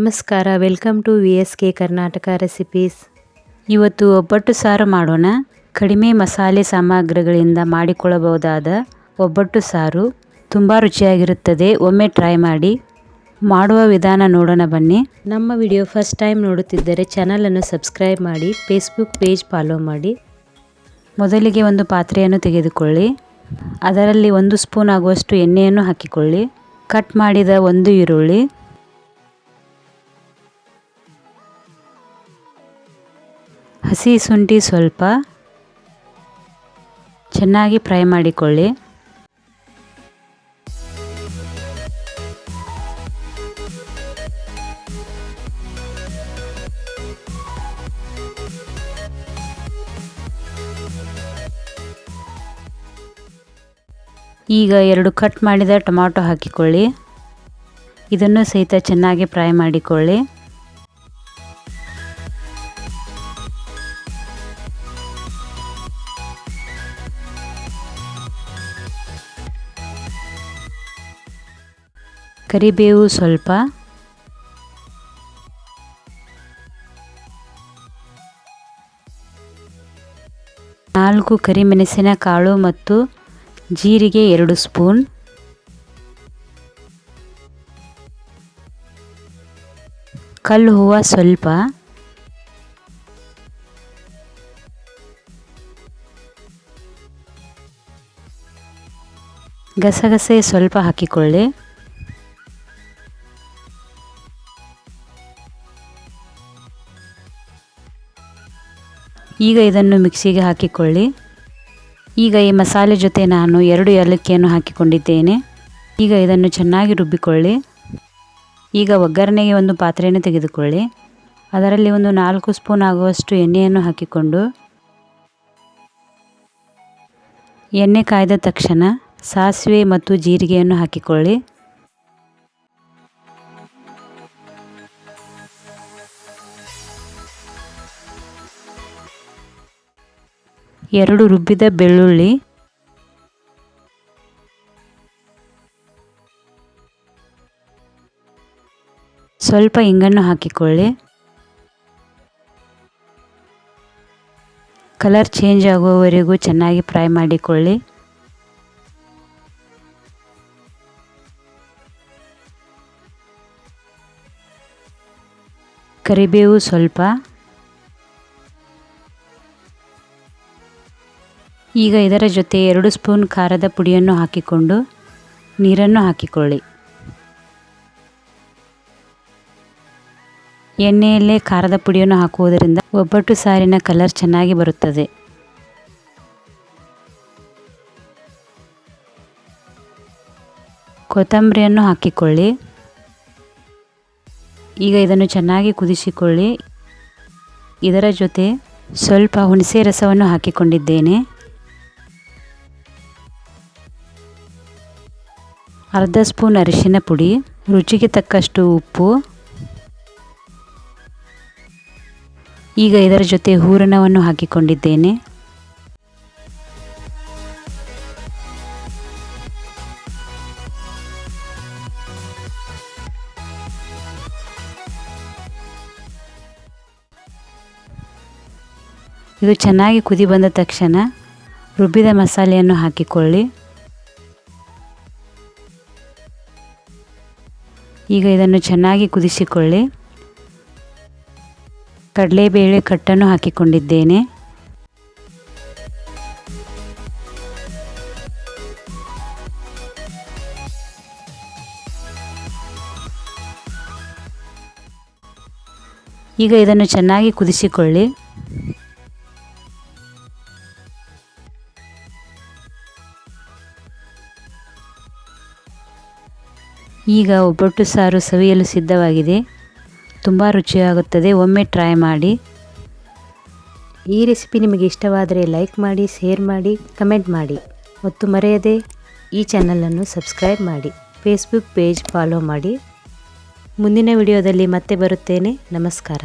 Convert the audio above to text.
ನಮಸ್ಕಾರ. Welcome to V S K Karnataka recipes. ಇವತ್ತು ಒಬ್ಬಟ್ಟು ಸಾರು ಮಾಡೋಣ. ಕಡಿಮೆ ಮಸಾಲೆ ಸಾಮಗ್ರಿಗಳಿಂದ ಮಾಡಿಕೊಳ್ಳಬಹುದಾದ ಒಬ್ಬಟ್ಟು ಸಾರು. ತುಂಬ ರುಚಿಯಾಗಿರುತ್ತದೆ. ಒಮ್ಮೆ ಟ್ರೈ ಮಾಡಿ. ಮಾಡುವ ವಿಧಾನ ನೋಡೋಣ ಬನ್ನಿ. ನಮ್ಮ ವಿಡಿಯೋ ಫಸ್ಟ್ ಟೈಮ್ ನೋಡುತ್ತಿದ್ದರೆ ಚಾನಲನ್ನು ಸಬ್ಸ್ಕ್ರೈಬ್ ಮಾಡಿ, ಫೇಸ್ಬುಕ್ ಪೇಜ್ ಫಾಲೋ ಮಾಡಿ. ಮೊದಲಿಗೆ ಒಂದು ಪಾತ್ರೆಯನ್ನು ತೆಗೆದುಕೊಳ್ಳಿ. ಅದರಲ್ಲಿ ಒಂದು ಸ್ಪೂನ್ ಆಗುವಷ್ಟು ಎಣ್ಣೆಯನ್ನು ಹಾಕಿಕೊಳ್ಳಿ. ಕಟ್ ಮಾಡಿದ ಒಂದು ಈರುಳ್ಳಿ. ಹಸಿ ಶುಂಠಿ ಸ್ವಲ್ಪ ಚೆನ್ನಾಗಿ ಫ್ರೈ ಮಾಡಿಕೊಳ್ಳಿ. ಈಗ ಎರಡು ಕಟ್ ಮಾಡಿದ ಟೊಮ್ಯಾಟೊ ಹಾಕಿಕೊಳ್ಳಿ. ಇದನ್ನು ಸಹಿತ ಚೆನ್ನಾಗಿ ಫ್ರೈ ಮಾಡಿಕೊಳ್ಳಿ. ಕರಿಬೇವು ಸ್ವಲ್ಪ. ನಾಲ್ಕು ಕರಿಮೆಣಸಿನ ಕಾಳು ಮತ್ತು ಜೀರಿಗೆ ಎರಡು ಸ್ಪೂನ್. ಕಲ್ಲು ಹೂವು ಸ್ವಲ್ಪ. ಗಸಗಸೆ ಸ್ವಲ್ಪ ಹಾಕಿಕೊಳ್ಳಿ. ಈಗ ಇದನ್ನು ಮಿಕ್ಸಿಗೆ ಹಾಕಿಕೊಳ್ಳಿ. ಈಗ ಈ ಮಸಾಲೆ ಜೊತೆ ನಾನು ಎರಡು ಏಲಕ್ಕಿಯನ್ನು ಹಾಕಿಕೊಂಡಿದ್ದೇನೆ. ಈಗ ಇದನ್ನು ಚೆನ್ನಾಗಿ ರುಬ್ಬಿಕೊಳ್ಳಿ. ಈಗ ಒಗ್ಗರಣೆಗೆ ಒಂದು ಪಾತ್ರೆಯನ್ನು ತೆಗೆದುಕೊಳ್ಳಿ. ಅದರಲ್ಲಿ ಒಂದು ನಾಲ್ಕು ಸ್ಪೂನ್ ಆಗುವಷ್ಟು ಎಣ್ಣೆಯನ್ನು ಹಾಕಿಕೊಂಡು. ಎಣ್ಣೆ ಕಾಯ್ದ ತಕ್ಷಣ ಸಾಸಿವೆ ಮತ್ತು ಜೀರಿಗೆಯನ್ನು ಹಾಕಿಕೊಳ್ಳಿ. ಎರಡು ರುಬ್ಬಿದ ಬೆಳ್ಳುಳ್ಳಿ. ಸ್ವಲ್ಪ ಇಂಗನ್ನು ಹಾಕಿಕೊಳ್ಳಿ. ಕಲರ್ ಚೇಂಜ್ ಆಗುವವರೆಗೂ ಚೆನ್ನಾಗಿ ಫ್ರೈ ಮಾಡಿಕೊಳ್ಳಿ. ಕರಿಬೇವು ಸ್ವಲ್ಪ. ಈಗ ಇದರ ಜೊತೆ ಎರಡು ಸ್ಪೂನ್ ಖಾರದ ಪುಡಿಯನ್ನು ಹಾಕಿಕೊಂಡು ನೀರನ್ನು ಹಾಕಿಕೊಳ್ಳಿ. ಎಣ್ಣೆಯಲ್ಲೇ ಖಾರದ ಪುಡಿಯನ್ನು ಹಾಕುವುದರಿಂದ ಒಬ್ಬಟ್ಟು ಸಾರಿನ ಕಲರ್ ಚೆನ್ನಾಗಿ ಬರುತ್ತದೆ. ಕೊತ್ತಂಬರಿಯನ್ನು ಹಾಕಿಕೊಳ್ಳಿ. ಈಗ ಇದನ್ನು ಚೆನ್ನಾಗಿ ಕುದಿಸಿಕೊಳ್ಳಿ. ಇದರ ಜೊತೆ ಸ್ವಲ್ಪ ಹುಣಸೆ ರಸವನ್ನು ಹಾಕಿಕೊಂಡಿದ್ದೇನೆ. ಅರ್ಧ ಸ್ಪೂನ್ ಅರಿಶಿನ ಪುಡಿ, ರುಚಿಗೆ ತಕ್ಕಷ್ಟು ಉಪ್ಪು. ಈಗ ಇದರ ಜೊತೆ ಹೂರಣವನ್ನು ಹಾಕಿಕೊಂಡಿದ್ದೇನೆ. ಇದು ಚೆನ್ನಾಗಿ ಕುದಿ ಬಂದ ತಕ್ಷಣ ರುಬ್ಬಿದ ಮಸಾಲೆಯನ್ನು ಹಾಕಿಕೊಳ್ಳಿ. ಈಗ ಇದನ್ನು ಚೆನ್ನಾಗಿ ಕುದಿಸಿಕೊಳ್ಳಿ. ಕಡಲೆಬೇಳೆ ಕಟ್ಟನ್ನು ಹಾಕಿಕೊಂಡಿದ್ದೇನೆ. ಈಗ ಇದನ್ನು ಚೆನ್ನಾಗಿ ಕುದಿಸಿಕೊಳ್ಳಿ. ಈಗ ಒಬ್ಬಟ್ಟು ಸಾರು ಸವಿಯಲು ಸಿದ್ಧವಾಗಿದೆ. ತುಂಬ ರುಚಿಯಾಗುತ್ತದೆ. ಒಮ್ಮೆ ಟ್ರೈ ಮಾಡಿ. ಈ ರೆಸಿಪಿ ನಿಮಗೆ ಇಷ್ಟವಾದರೆ ಲೈಕ್ ಮಾಡಿ ಶೇರ್ ಮಾಡಿ ಕಮೆಂಟ್ ಮಾಡಿ. ಮತ್ತು ಮರೆಯದೆ ಈ ಚಾನಲನ್ನು ಸಬ್ಸ್ಕ್ರೈಬ್ ಮಾಡಿ. ಫೇಸ್ಬುಕ್ ಪೇಜ್ ಫಾಲೋ ಮಾಡಿ. ಮುಂದಿನ ವಿಡಿಯೋದಲ್ಲಿ ಮತ್ತೆ ಬರುತ್ತೇನೆ. ನಮಸ್ಕಾರ.